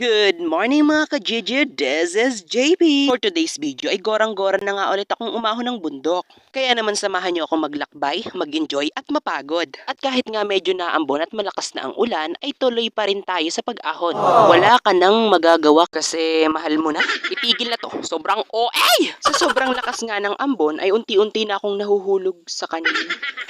Good morning mga ka-Gigi, this is JP. For today's video ay gorang-goran na nga ulit akong umahon ng bundok. Kaya naman samahan niyo ako maglakbay, mag-enjoy at mapagod. At kahit nga medyo naambon at malakas na ang ulan, ay tuloy pa rin tayo sa pag-ahon. Wala ka nang magagawa kasi mahal mo na. Itigil na to, sobrang OA! Sa sobrang lakas nga ng ambon ay unti-unti na akong nahuhulog sa kanya.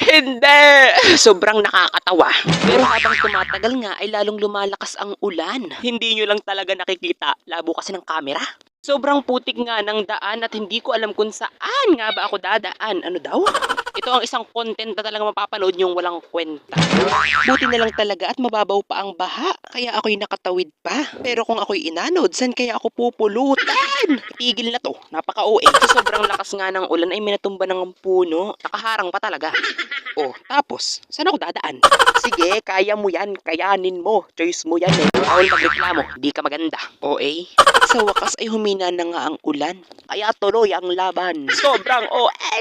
Hindi! Sobrang nakakatawa. Pero habang tumatagal nga ay lalong lumalakas ang ulan. Hindi nyo lang talaga nakikita. Labo kasi ng camera. Sobrang putik nga ng daan at hindi ko alam kung saan nga ba ako dadaan. Ano daw? Ito ang isang content na talaga mapapanood yung walang kwenta. Buti na lang talaga at mababaw pa ang baha. Kaya ako'y nakatawid pa. Pero kung ako'y inanod, saan kaya ako pupulutan? Tigil na to. Napaka-OA. Sa sobrang lakas nga ng ulan ay minatumba ng puno. Nakaharang pa talaga. Oh, tapos, saan ako dadaan? Sige, kaya mo yan. Kayanin mo. Choice mo yan eh. Bawal magreklamo. Di ka maganda. OA. Sa wakas ay humina na nga ang ulan. Kaya tuloy ang laban. Sobrang OA!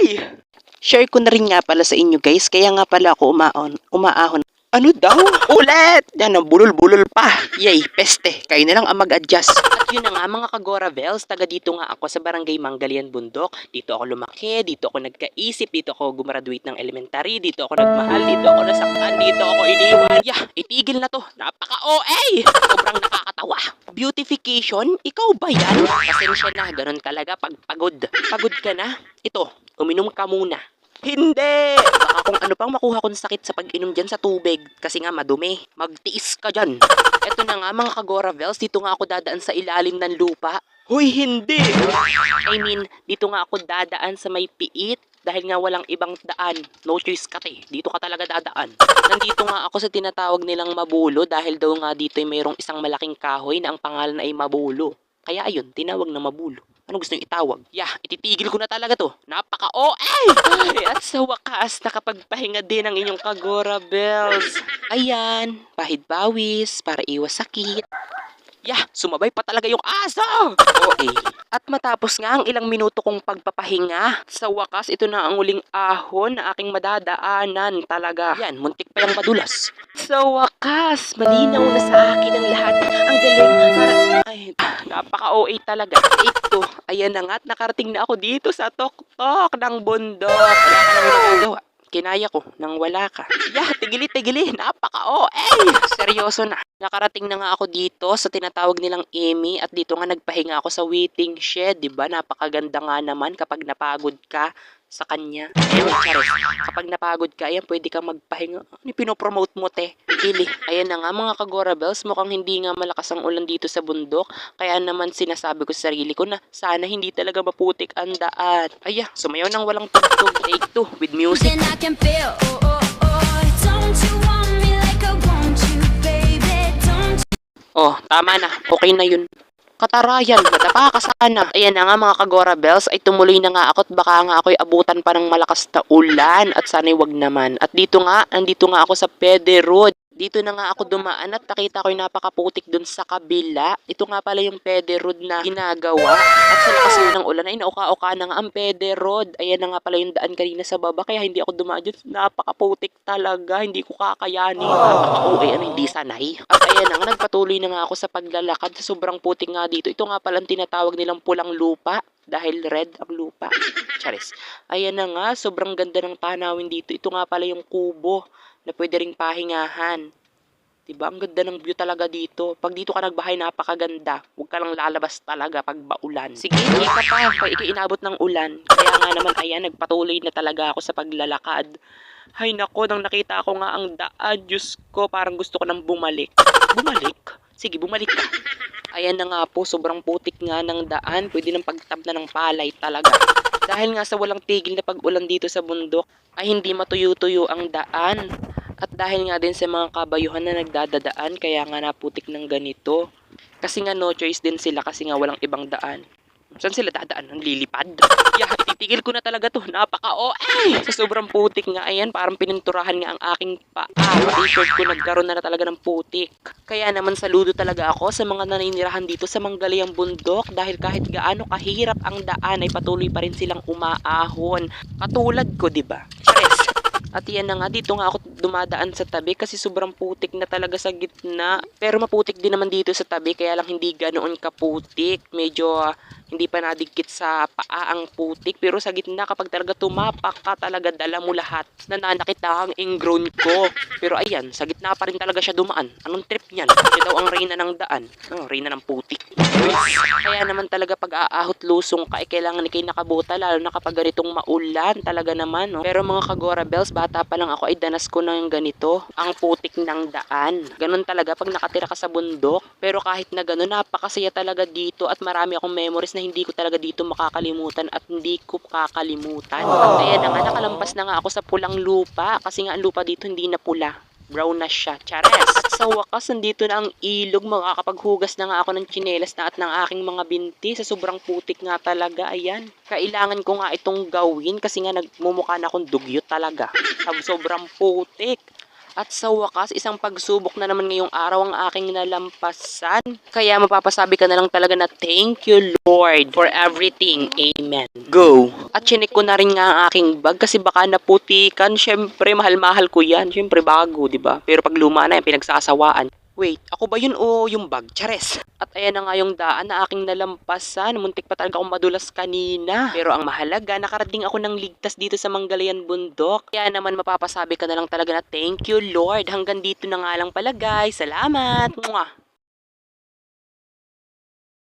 Share ko na rin nga pala sa inyo guys, kaya nga pala ako umaon, umaahon. Ano daw? Ulit! Yan ang bulol-bulol pa. Yay, peste. Kayo na lang ang mag-adjust. At yun na nga mga Kagora Bells, taga dito nga ako sa Barangay Manggalian Bundok. Dito ako lumaki, dito ako nagkaisip, dito ako gumraduate ng elementary, dito ako nagmahal, dito ako nasaktan, dito ako iniwan. Yeah, itigil na to. Napaka-OA! Sobrang nakakatawa. Beautification? Ikaw ba yan? Pasensya na, ganun talaga pag pagod. Pagod ka na? Ito, uminom ka muna. Hindi! Kung ano pang makuha kong sakit sa pag-inom dyan sa tubig. Kasi nga madumi. Magtiis ka dyan. Eto na nga mga Kagora Bells, dito nga ako dadaan sa ilalim ng lupa. Hoy, hindi! I mean, dito nga ako dadaan sa may piit dahil nga walang ibang daan. No choice ka te. Dito ka talaga dadaan. Nandito nga ako sa tinatawag nilang mabulo dahil daw nga dito ay mayroong isang malaking kahoy na ang pangalan ay mabulo. Kaya ayun, tinawag na mabulo. Ano gusto nyo itawag? Yeah, ititigil ko na talaga to. Napaka-OA! Ay, at sa wakas, nakapagpahinga din ang inyong Kagora Bells. Ayan, pahid bawis para iwas sakit. Yeah, sumabay pa talaga yung aso! OA. At matapos nga ang ilang minuto kong pagpapahinga, sa wakas ito na ang uling ahon na aking madadaanan talaga. Yan, muntik pa yung madulas. Sa wakas, malinaw na sa akin ang lahat. Ang galing para... Napaka-OA talaga. Ito, ayan na nga at nakarating na ako dito sa tuktok ng bundok. Wala ka nang nagagawa. Kinaya ko nang wala ka. Yeah, tigili-tigili. Napaka-OA! Seryoso na. Nakarating na nga ako dito sa tinatawag nilang Amy at dito nga nagpahinga ako sa waiting shed, 'di ba? Napakaganda nga naman kapag napagod ka sa kanya. Ayun, charis. Kapag napagod ka, ayan, pwede kang magpahinga. Ano pinopromote mo, te? Gili. Ayan na nga, mga Kagora Bells, mukhang hindi nga malakas ang ulan dito sa bundok. Kaya naman sinasabi ko sa sarili ko na sana hindi talaga maputik ang daan. Aya, sumayaw ng walang tugtog. Take two with music. Then I can feel, oh, oh, oh. Don't you want me like I want you, baby? Don't Oh, tama na. Okay na yun. Katarayan, madapa sana. Ayan na nga mga Kagora Bells, ay tumuloy na nga ako at baka nga ako'y abutan pa ng malakas na ulan at sana'y wag naman. At dito nga, nandito nga ako sa Pede Road. Dito na nga ako dumaan at nakita ko yung napakaputik dun sa kabila. Ito nga pala yung Pede Road na ginagawa. At sa lakas ng ulan ay nauka-uka na nga ang Pede Road. Ayan na nga pala yung daan kanina sa baba kaya hindi ako dumaan dyan. Napakaputik talaga. Hindi ko kakayanin. Napaka-OA ano hindi sanay. At ayan na nga nagpatuloy na nga ako sa paglalakad sa sobrang putik nga dito. Ito nga pala ang tinatawag nilang pulang lupa dahil red ang lupa. Charis. Ayan na nga, sobrang ganda ng tanawin dito. Ito nga pala yung kubo na pwede ring pahingahan. Diba? Ang ganda ng view talaga dito. Pag dito ka nagbahay, napakaganda. Huwag ka lang lalabas talaga pag baulan. Sige, hindi ka pa. Pag ikiinabot ng ulan. Kaya nga naman, ayan, nagpatuloy na talaga ako sa paglalakad. Hay nako, nang nakita ko nga ang daan, Diyos ko, parang gusto ko nang bumalik. Bumalik? Sige, bumalik ka. Ayan na nga po, sobrang putik nga ng daan. Pwede nang pagtabla ng palay talaga. Dahil nga sa walang tigil na pag-ulan dito sa bundok, ay hindi matuyo-tuyo ang daan. At dahil nga din sa mga kabayuhan na nagdadadaan, kaya nga naputik ng ganito. Kasi nga no choice din sila kasi nga walang ibang daan. Saan sila dadaan? Ang lilipad? Yeah, ititigil ko na talaga to. Napaka-OA! Sa sobrang putik nga, ayan, parang pininturahan nga ang aking paa. Shirt ko nagkaroon na, na talaga ng putik. Kaya naman saludo talaga ako sa mga naninirahan dito sa Manggaliang Bundok dahil kahit gaano kahirap ang daan ay patuloy pa rin silang umaahon. Katulad ko, di ba? At yan na nga, dito nga ako dumadaan sa tabi kasi sobrang putik na talaga sa gitna. Pero maputik din naman dito sa tabi kaya lang hindi ganoon kaputik. Medyo ah, hindi pa nadikit sa paa ang putik. Pero sa gitna kapag talaga tumapak ka talaga dala mo lahat. Nananakit na ang ingrown ko. Pero ayan, sa gitna pa rin talaga siya dumaan. Anong trip niyan? Siya daw ang reyna ng daan. Oh, reyna ng putik. Kaya naman talaga pag aahot lusong ka, eh, kailangan ni kayo nakabuta, lalo na kapag ganitong maulan talaga naman. No? Pero mga kagora bells, bata pa lang ako ay danas ko yung ganito, ang putik ng daan. Ganon talaga pag nakatira ka sa bundok. Pero kahit na ganon, napakasaya talaga dito at marami akong memories na hindi ko talaga dito makakalimutan at hindi ko kakalimutan. At ayan na nga, nakalampas na nga ako sa pulang lupa kasi nga ang lupa dito hindi na pula brown na siya. Chares! Sa wakas, nandito na ang ilog. Makakapaghugas na nga ako ng tsinelas na at ng aking mga binti. Sa sobrang putik nga talaga. Ayan. Kailangan ko nga itong gawin kasi nga nagmumukha na akong dugyot talaga. Sa sobrang putik. At sa wakas, isang pagsubok na naman ngayong araw ang aking nalampasan. Kaya mapapasabi ka na lang talaga na thank you Lord for everything. Amen. Go! At chinik ko na rin nga ang aking bag kasi baka naputikan. Syempre, mahal-mahal ko yan. Syempre, bago, di ba? Pero pag luma na yan, pinagsasawaan. Wait, ako ba yun o yung bag? Chares! At ayan na nga yung daan na aking nalampasan. Muntik pa talaga akong madulas kanina. Pero ang mahalaga, nakarating ako ng ligtas dito sa Manggalayan Bundok. Kaya naman mapapasabi ka na lang talaga na thank you Lord. Hanggang dito na nga lang pala guys. Salamat! Mwah!